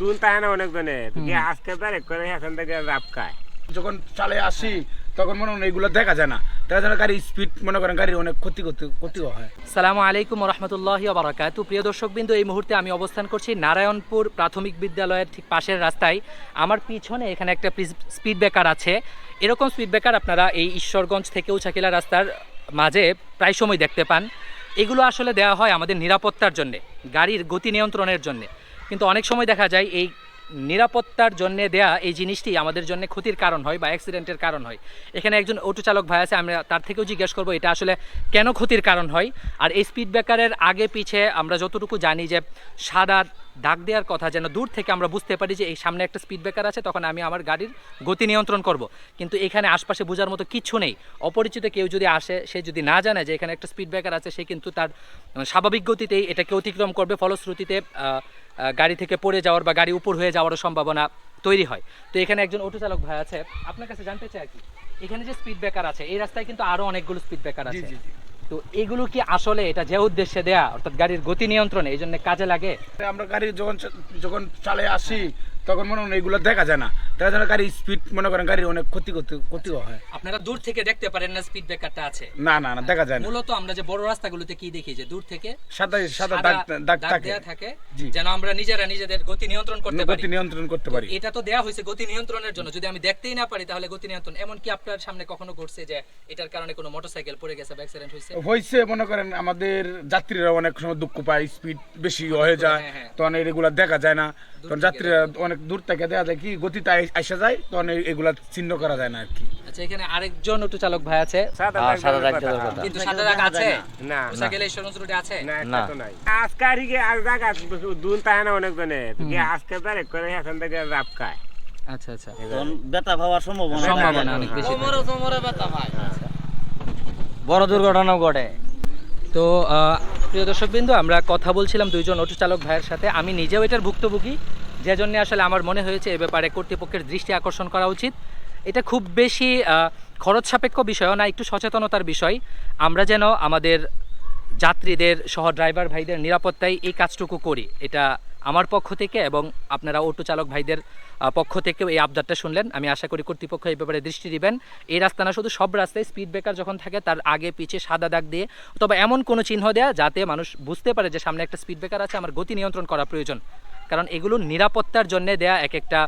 দুন তাহে না অনেকজনে আজকে তারিখ করে এখান থেকে রাপ খায়। যখন চালে আসি তখন মনে হয় এগুলো দেখা যায় না। দেখা যায় না গাড়ির স্পিড মনে করেন গাড়ির অনেক ক্ষতি ক্ষতি হয়। সালামু আলাইকুম রহমতুল্লাহ বারাকাতু প্রিয় দর্শকবৃন্দ এই মুহূর্তে আমি অবস্থান করছি নারায়ণপুর প্রাথমিক বিদ্যালয়ের ঠিক পাশের রাস্তায়। আমার পিছনে এখানে একটা স্পিড ব্রেকার আছে। এরকম স্পিড ব্রেকার আপনারা এই ঈশ্বরগঞ্জ থেকে উচাকিলা রাস্তার মাঝে প্রায় সময় দেখতে পান। এগুলো আসলে দেওয়া হয় আমাদের নিরাপত্তার জন্যে গাড়ির গতি নিয়ন্ত্রণের জন্যে। কিন্তু অনেক সময় দেখা যায় এই নিরাপত্তার জন্য দেয়া এই জিনিসটি আমাদের জন্য ক্ষতির কারণ হয় বা অ্যাক্সিডেন্টের কারণ হয়। এখানে একজন অটো চালক ভাই আছে, আমরা তার থেকেও জিজ্ঞেস করব এটা আসলে কেন ক্ষতির কারণ হয়? আর এই স্পিড ব্রেকারের আগে পিছে আমরা যতটুকু জানি যে সাদা দাগ দেওয়ার কথা, যেন দূর থেকে আমরা বুঝতে পারি যে এই সামনে একটা স্পিড ব্রেকার আছে, তখন আমি আমার গাড়ির গতি নিয়ন্ত্রণ করব। কিন্তু এখানে আশপাশে বোঝার মতো কিছু নেই। অপরিচিত কেউ যদি আসে, সে যদি না জানে যে এখানে একটা স্পিড ব্রেকার আছে, সে কিন্তু তার স্বাভাবিক গতিতেই এটাকে অতিক্রম করবে। ফলশ্রুতিতে গাড়ি থেকে পড়ে যাওয়ার বা গাড়ি উপর হয়ে যাওয়ারও সম্ভাবনা তৈরি হয়। তো এখানে একজন অটো চালক ভাই আছে আপনার কাছে জানতে চাই আর কি এখানে যে স্পিড ব্রেকার আছে এই রাস্তায় কিন্তু আরও অনেকগুলো স্পিড ব্রেকার আছে। তো এগুলো কি আসলে এটা যে উদ্দেশ্যে দেয়া অর্থাৎ গাড়ির গতি নিয়ন্ত্রণে এই জন্য কাজে লাগে? আমরা গাড়ি যখন যখন চালে আসি তখন মনে হয় এগুলো দেখা যায় না। যায় না গাড়ির স্পিড মনে করেন গাড়ির অনেক ক্ষতি করতে ক্ষতি হয়। আপনারা দূর থেকে দেখতে পারেন না স্পিড ব্রেকারটা আছে। না না না দেখা যায় না। মূলত আমরা যে বড় রাস্তাগুলোতে কি দেখি যে দূর থেকে সাদা সাদা দাগ দাগ থাকে। থাকে যেন আমরা নিজেরা নিজেদের গতি নিয়ন্ত্রণ করতে পারি। গতি নিয়ন্ত্রণ করতে পারি। এটা তো দেয়া হয়েছে গতি নিয়ন্ত্রণের জন্য। যদি আমি দেখতেই না পারি তাহলে গতি নিয়ন্ত্রণ। এমন কি আপনার সামনে কখনো ঘটছে যে এটার কারণে কোনো মোটরসাইকেল পড়ে গেছে বা অ্যাক্সিডেন্ট হয়েছে? হয়েছে মনে করেন আমাদের যাত্রীরা অনেক সময় দুঃখ পায় স্পিড বেশি হয়ে যায়। হ্যাঁ, হ্যাঁ। তখন এগুলা দেখা যায় না। তখন যাত্রীরা অনেক দূর থেকে দেখা যায় কি গতিটা আসা যায় তখন এগুলা চিহ্ন করা যায় না আর কি আচ্ছা এখানে আরেকজন অটো চালক ভাই আছে। সাদা দাগ দাগ। কিন্তু সাদা দাগ আছে? না ঈশ্বরগঞ্জ রোডে আছে? না তো নাই। আজকে আর কি আর জায়গা দুন তাহে না অনেকজনে। গিয়ে আজকে করে এখান থেকে রাপ খায়। আচ্ছা আচ্ছা। তখন ব্যথা পাওয়ার সম্ভাবনা সম্ভাবনা অনেক বেশি থাকে। বড় দুর্ঘটনা ঘটে। তো আহ, প্রিয় দর্শকবৃন্দ আমরা কথা বলছিলাম দুইজন অটো চালক ভাইয়ের সাথে। আমি নিজেও এটার ভুক্তভোগী। যে জন্য আসলে আমার মনে হয়েছে এ ব্যাপারে কর্তৃপক্ষের দৃষ্টি আকর্ষণ করা উচিত। এটা খুব বেশি খরচ সাপেক্ষ বিষয়ও না, একটু সচেতনতার বিষয়। আমরা যেন আমাদের যাত্রীদের, সহ ড্রাইভার ভাইদের নিরাপত্তায় এই কাজটুকু করি। এটা আমার পক্ষ থেকে এবং আপনারা অটো চালক ভাইদের পক্ষ থেকেও এই আবদারটা শুনলেন। আমি আশা করি কর্তৃপক্ষ এই ব্যাপারে দৃষ্টি দিবেন। এই রাস্তা না, শুধু সব রাস্তায় স্পিড ব্রেকার যখন থাকে, তার আগে পিছে সাদা দাগ দিয়ে, তবে এমন কোনো চিহ্ন দেয়া যাতে মানুষ বুঝতে পারে যে সামনে একটা স্পিড ব্রেকার আছে, আমার গতি নিয়ন্ত্রণ করা প্রয়োজন। কারণ এগুলো নিরাপত্তার জন্য দেয়া এক একটা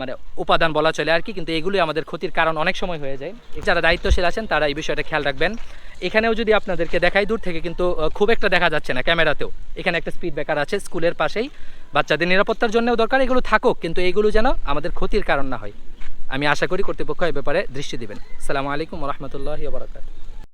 মানে উপাদান বলা চলে আর কি, কিন্তু এগুলোই আমাদের ক্ষতির কারণ অনেক সময় হয়ে যায়। যারা দায়িত্বশীল আছেন তারা এই বিষয়টা খেয়াল রাখবেন। এখানেও যদি আপনাদেরকে দেখাই, দূর থেকে কিন্তু খুব একটা দেখা যাচ্ছে না ক্যামেরাতেও। এখানে একটা স্পিড ব্রেকার আছে স্কুলের পাশেই। বাচ্চাদের নিরাপত্তার জন্যও দরকার, এগুলো থাকুক, কিন্তু এগুলো যেন আমাদের ক্ষতির কারণ না হয়। আমি আশা করি কর্তৃপক্ষ এই ব্যাপারে দৃষ্টি দিবেন। সালামু আলাইকুম রহমতুল্লাহ বারাকাত